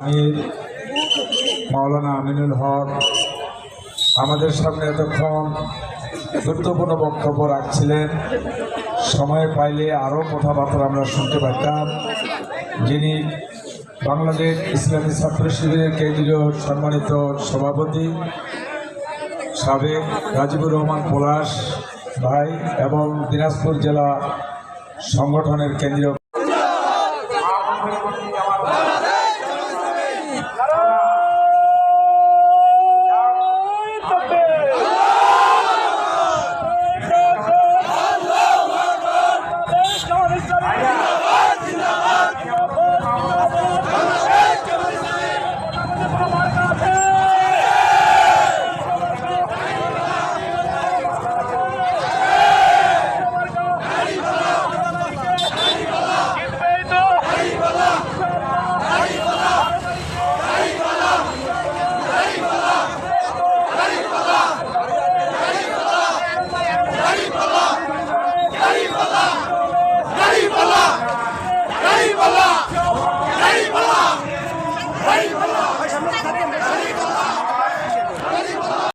আমি মাওলানা আমিনুল হক, আমাদের সামনে এতক্ষণ গুরুত্বপূর্ণ বক্তব্য রাখছিলেন। সময় পাইলে আরও কথাবার্তা আমরা শুনতে পারতাম। যিনি বাংলাদেশ ইসলামী ছাত্র শিবিরের কেন্দ্রীয় সম্মানিত সভাপতি, সাবেক রাজিবুর রহমান পলাশ ভাই এবং দিনাজপুর জেলা সংগঠনের কেন্দ্রীয় পালা নাই পালা